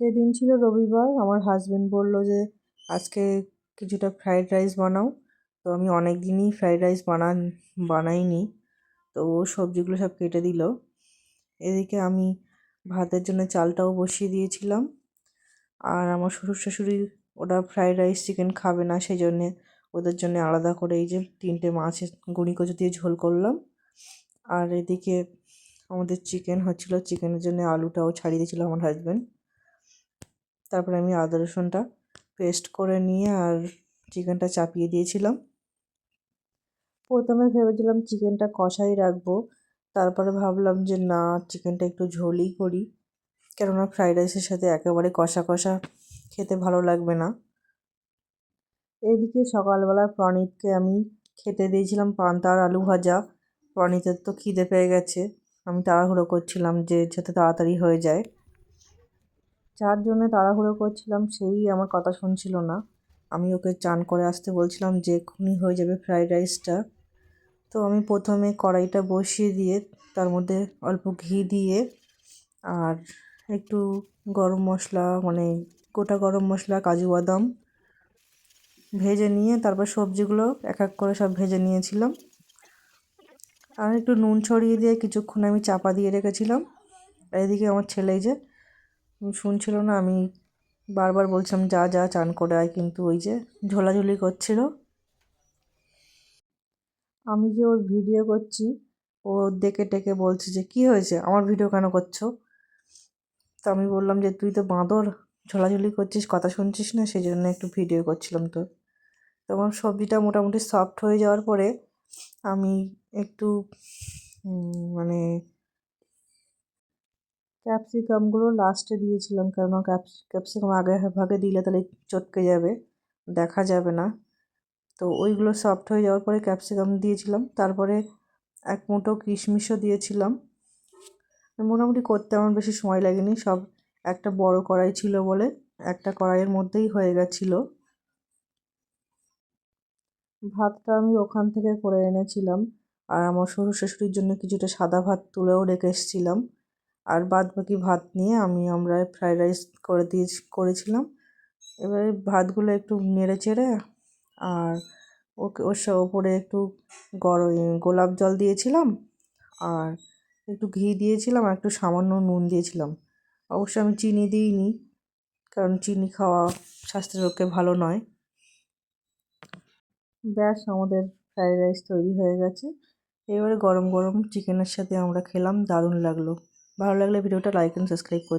সেদিন ছিল রবিবার, আমার হাজবেন্ড বলল যে, আজকে কিছুটা ফ্রায়েড রাইস বানাও। তো আমি অনেক দিনই ফ্রায়েড রাইস বানান, বানাইনি। তো ও সবজিগুলো সব কেটে দিল। এদিকে আমি ভাতের জন্য চালটাও বসিয়ে দিয়েছিলাম। আর আমার শ্বশুর শাশুড়ি ওরা ফ্রায়েড রাইস চিকেন খাবে না সেই জন্যে ওদের জন্য আলাদা করে এই যে তিনটে মাছের গুঁড়ি কচু দিয়ে ঝোল করলাম। আর এদিকে আমাদের চিকেন হচ্ছিল চিকেনের জন্য আলুটাও ছাড়িয়ে দিয়েছিলো আমার হাজব্যান্ড তারপরে আমি আদা রসুনটা পেস্ট করে নিয়ে আর চিকেনটা চাপিয়ে দিয়েছিলাম। প্রথমে ভেবেছিলাম চিকেনটা কষাই রাখব, তারপরে ভাবলাম যে না চিকেনটা একটু ঝোলই করি, কেননা ফ্রাইড রাইসের সাথে একেবারে কষা কষা খেতে ভালো লাগবে না। এদিকে সকালবেলা প্রণীতকে আমি খেতে দিয়েছিলাম পান্তা আর আলু ভাজা। প্রণীতের তো খিদে পেয়ে গেছে, আমি তাড়াহুড়ো করছিলাম যে যাতে তাড়াতাড়ি হয়ে যায়। যার জন্য তাড়াহুড়ো করছিলাম, সেই আমার কথা শুনছিল না। আমি ওকে চান করে আসতে বলছিলাম যে এক্ষুনি হয়ে যাবে ফ্রাইড রাইসটা। তো আমি প্রথমে কড়াইটা বসিয়ে দিয়ে, তার মধ্যে অল্প ঘি দিয়ে আর একটু গরম মশলা মানে গোটা গরম মশলা, কাজু বাদাম ভেজে নিয়ে তারপর সবজিগুলো এক এক করে সব ভেজে নিয়েছিলাম। আর একটু নুন ছড়িয়ে দিয়ে কিছুক্ষণ আমি চাপা দিয়ে রেখেছিলাম। এদিকে আমার ছেলে যে শুনছিল না, আমি বারবার বলছিলাম, যা যা, চান করে আয়। কিন্তু ওই যে ঝোলাঝুলি করছিল। আমি যে ওর ভিডিও করছি, ও দেখে টেকে বলছে যে, কি হয়েছে? আমার ভিডিও কেন করছ? তো আমি বললাম যে, তুই তো বাঁদর, ঝোলাঝুলি করছিস, কথা শুনছিস না? সেই জন্য একটু ভিডিও করছিলাম তো। তখন সবজিটা মোটামুটি সফট হয়ে যাওয়ার পরে আমি একটু মানে ক্যাপসিকামগুলো লাস্টে দিয়েছিলাম কেননা ক্যাপসিকাম আগে ভাগে দিলে তাহলে চটকে যাবে, দেখা যাবে না। তো ওইগুলো সফট হয়ে যাওয়ার পরে ক্যাপসিকাম দিয়েছিলাম, তারপরে এক মুঠো কিশমিশও দিয়েছিলাম। মোটামুটি করতে আমার বেশি সময় লাগেনি, সব একটা বড় কড়াই ছিল বলে একটা কড়াইয়ের মধ্যেই হয়ে গেছিল। ভাতটা আমি ওখান থেকে করে এনেছিলাম, আর আমার শ্বশুর শাশুড়ির জন্য কিছুটা সাদা ভাত তুলেও রেখে এসেছিলাম। আর বাদ বাকি ভাত নিয়ে আমি আমরা ফ্রায়েড রাইস করে দিয়ে করেছিলাম। এবারে ভাতগুলো একটু নেড়ে চেড়ে আর ওকে ওর ওপরে একটু গরম গোলাপ জল দিয়েছিলাম আর একটু ঘি দিয়েছিলাম আর একটু সামান্য নুন দিয়েছিলাম। অবশ্য আমি চিনি দিইনি কারণ চিনি খাওয়া স্বাস্থ্যের পক্ষে ভালো নয়। ব্যাস, আমাদের ফ্রায়েড রাইস তৈরি হয়ে গেছে। এবারে গরম গরম চিকেনের সাথে আমরা খেলাম, দারুণ লাগল। ভালো লাগলে ভিডিওটা লাইক অ্যান্ড সাবস্ক্রাইব করে